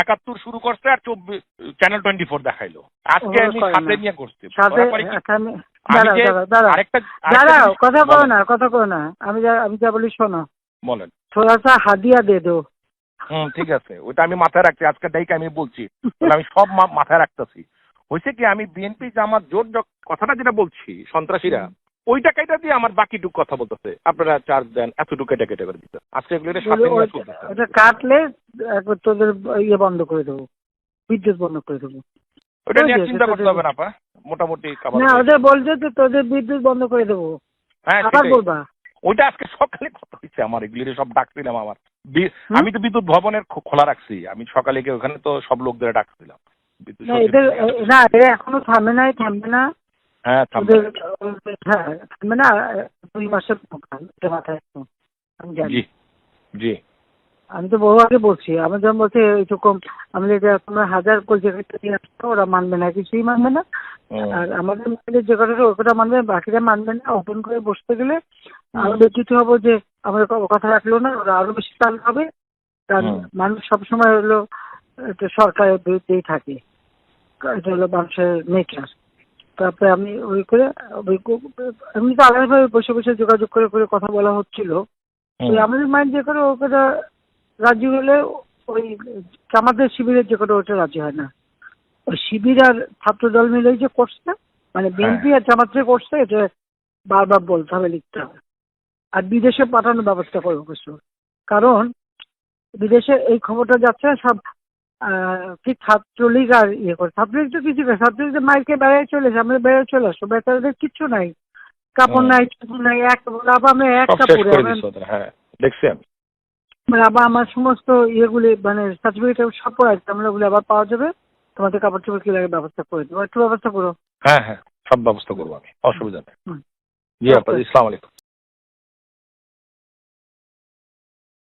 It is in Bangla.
একাত্তর শুরু করছে আর চব্বিশ চ্যানেল টোয়েন্টি ফোর দেখাইলো। আজকে আমি সাথে। নিয়ে করছি। কি- দাঁড়াও কথা বলো না কথা বলো না। আমি যা আমি যা বলি শোনো। বলেন। থোড়া সা হাদিয়া দে দো। হুম ঠিক আছে। ওটা আমি মাথায় রাখছি। আজকে ডাইকে আমি বলছি। আমি সব মাথায় রাখতেছি। হয়েছে কি আমি বিএনপি যে আমার জোর কথাটা যেটা বলছি সন্ত্রাসীরা ওই টাকাটা দিয়ে আমার বাকিটুক কথা বলতেছে। আপনারা চার্জ দেন এতটুকু কেটে কেটে করে দিতে আজকে এগুলো সাথে। ওটা কাটলে একবার তোদের ইয়ে বন্ধ করে দেবো বিদ্যুৎ বন্ধ করে দেবো। ওটা নিয়ে চিন্তা করতে হবে না আপা। মোটামুটি না ওদের বলছে তো তোদের বিদ্যুৎ বন্ধ করে দেবো। হ্যাঁ আবার বলবা? ওইটা আজকে সকালে কথা হয়েছে আমার এগুলি সব ডাকছিলাম আমার। আমি তো বিদ্যুৎ ভবনের খোলা রাখছি। আমি সকালে গিয়ে ওখানে তো সব লোকদের ডাকছিলাম বিদ্যুৎ না এদের এরা এখনও থামবে নাই থামবে না। হ্যাঁ থামবে। ওদের ওদের- হ্যাঁ না দুই মাসের প্রোগ্রাম, এটা মাথায় আমি জানি। জি জি। আমি তো বহু আগে বলছি আমি যখন বলছি এইটুকু আমি যে তোমরা হাজার ওরা মানবে না কিছুই মানবে না। আর আমাদের মধ্যে যে কথাটা কথা মানবে বাকিরা মানবে না ওপেন করে বসতে গেলে দিতে হবে যে আমাদের ক- কথা রাখল না ওরা আরও বেশি চাল হবে কারণ মানুষ সবসময় হলো সরকারের বিরুদ্ধেই থাকে। এটা হলো মানুষের নেচার তারপরে আমি ওই করে এমনি তো আলাদাভাবে বসে বসে যোগাযোগ করে করে কথা বলা হচ্ছিল। ওই আমাদের মাইন্ড যে করে ও কথা রাজি হলে ওই আমাদের শিবিরের যে করে ওটা রাজি হয় না। ওই শিবির আর ছাত্র দল মিলে যে করছে মানে বিএনপি আর জামাত যে করছে এটা বারবার বলতে হবে লিখতে হবে। আর বিদেশে পাঠানোর ব্যবস্থা করব কিছু কারণ বিদেশে এই খবরটা যাচ্ছে সব কি ছাত্রলীগ আর ইয়ে করে। ছাত্রলীগ তো কিছু না ছাত্রলীগ তো মাইকে বেড়ায় চলেছে আমরা বেড়ায় চলে আসব বেচারাদের কিচ্ছু নাই। কাপড় নাই চুপড় নাই এক আবার আমরা এক কাপড়ে হ্যাঁ দেখছি আমি। মানে আবার আমার সমস্ত ইয়েগুলি মানে সার্টিফিকেট সব পড়া আছে আমরা ওগুলো আবার পাওয়া যাবে তোমাদের কাপড় চোপড় কি লাগে ব্যবস্থা করে দেবো একটু ব্যবস্থা করো। হ্যাঁ হ্যাঁ সব ব্যবস্থা করব আমি অসুবিধা নেই। জি আপা ইসলাম আলাইকুম।